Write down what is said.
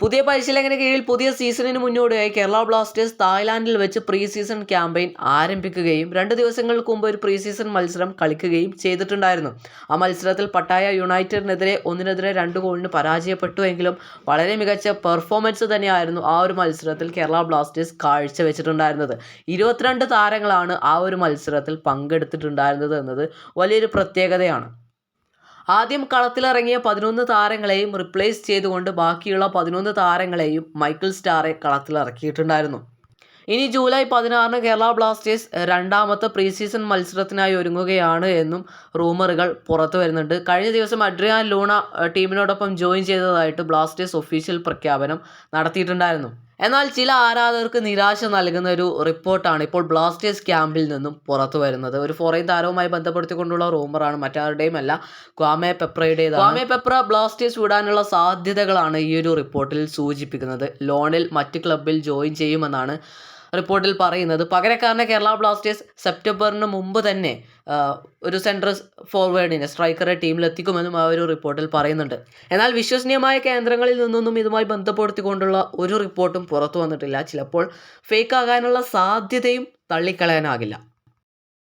പുതിയ പരിശീലകന് കീഴിൽ പുതിയ സീസണിന് മുന്നോടിയായി കേരള ബ്ലാസ്റ്റേഴ്സ് തായ്ലാൻഡിൽ വെച്ച് പ്രീ സീസൺ ക്യാമ്പയിൻ ആരംഭിക്കുകയും രണ്ട് ദിവസങ്ങൾക്ക് മുമ്പ് ഒരു പ്രീ സീസൺ മത്സരം കളിക്കുകയും ചെയ്തിട്ടുണ്ടായിരുന്നു. ആ മത്സരത്തിൽ പട്ടായ യുണൈറ്റഡിനെതിരെ ഒന്നിനെതിരെ രണ്ട് ഗോളിന് പരാജയപ്പെട്ടു എങ്കിലും വളരെ മികച്ച പെർഫോമൻസ് തന്നെയായിരുന്നു ആ ഒരു മത്സരത്തിൽ കേരള ബ്ലാസ്റ്റേഴ്സ് കാഴ്ചവെച്ചിട്ടുണ്ടായിരുന്നത്. ഇരുപത്തിരണ്ട് താരങ്ങളാണ് ആ ഒരു മത്സരത്തിൽ പങ്കെടുത്തിട്ടുണ്ടായിരുന്നത് എന്നത് വലിയൊരു പ്രത്യേകതയാണ്. ആദ്യം കളത്തിലിറങ്ങിയ പതിനൊന്ന് താരങ്ങളെയും റിപ്ലേസ് ചെയ്തുകൊണ്ട് ബാക്കിയുള്ള പതിനൊന്ന് താരങ്ങളെയും മൈക്കിൾ സ്റ്റാറെ കളത്തിലിറക്കിയിട്ടുണ്ടായിരുന്നു. ഇനി ജൂലൈ പതിനാറിന് കേരള ബ്ലാസ്റ്റേഴ്സ് രണ്ടാമത്തെ പ്രീ സീസൺ മത്സരത്തിനായി ഒരുങ്ങുകയാണ് എന്നും റൂമറുകൾ പുറത്തു വരുന്നുണ്ട്. കഴിഞ്ഞ ദിവസം അഡ്രിയാൻ ലൂണ ടീമിനോടൊപ്പം ജോയിൻ ചെയ്തതായിട്ട് ബ്ലാസ്റ്റേഴ്സ് ഒഫീഷ്യൽ പ്രഖ്യാപനം നടത്തിയിട്ടുണ്ടായിരുന്നു. എന്നാൽ ചില ആരാധകർക്ക് നിരാശ നൽകുന്ന ഒരു റിപ്പോർട്ടാണ് ഇപ്പോൾ ബ്ലാസ്റ്റേഴ്സ് ക്യാമ്പിൽ നിന്നും പുറത്തു വരുന്നത്. ഒരു ഫോറിൻ താരവുമായി ബന്ധപ്പെടുത്തിക്കൊണ്ടുള്ള റൂമറാണ് മറ്റാരുടെയും അല്ല. ക്വാമെ പെപ്രയുടേത് ക്വാമെ പെപ്ര ബ്ലാസ്റ്റേഴ്സ് വിടാനുള്ള സാധ്യതകളാണ് ഈ ഒരു റിപ്പോർട്ടിൽ സൂചിപ്പിക്കുന്നത്. ലോണിൽ മറ്റ് ക്ലബിൽ ജോയിൻ ചെയ്യുമെന്നാണ് റിപ്പോർട്ടിൽ പറയുന്നത്. പകരക്കാരനെ കേരള ബ്ലാസ്റ്റേഴ്സ് സെപ്റ്റംബറിന് മുമ്പ് തന്നെ ഒരു സെൻട്രൽ ഫോർവേഡിനെ സ്ട്രൈക്കറെ ടീമിലെത്തിക്കുമെന്നും ആ ഒരു റിപ്പോർട്ടിൽ പറയുന്നുണ്ട്. എന്നാൽ വിശ്വസനീയമായ കേന്ദ്രങ്ങളിൽ നിന്നൊന്നും ഇതുമായി ബന്ധപ്പെടുത്തിക്കൊണ്ടുള്ള ഒരു റിപ്പോർട്ടും പുറത്തു വന്നിട്ടില്ല. ചിലപ്പോൾ ഫേക്ക് ആകാനുള്ള സാധ്യതയും തള്ളിക്കളയാനാകില്ല.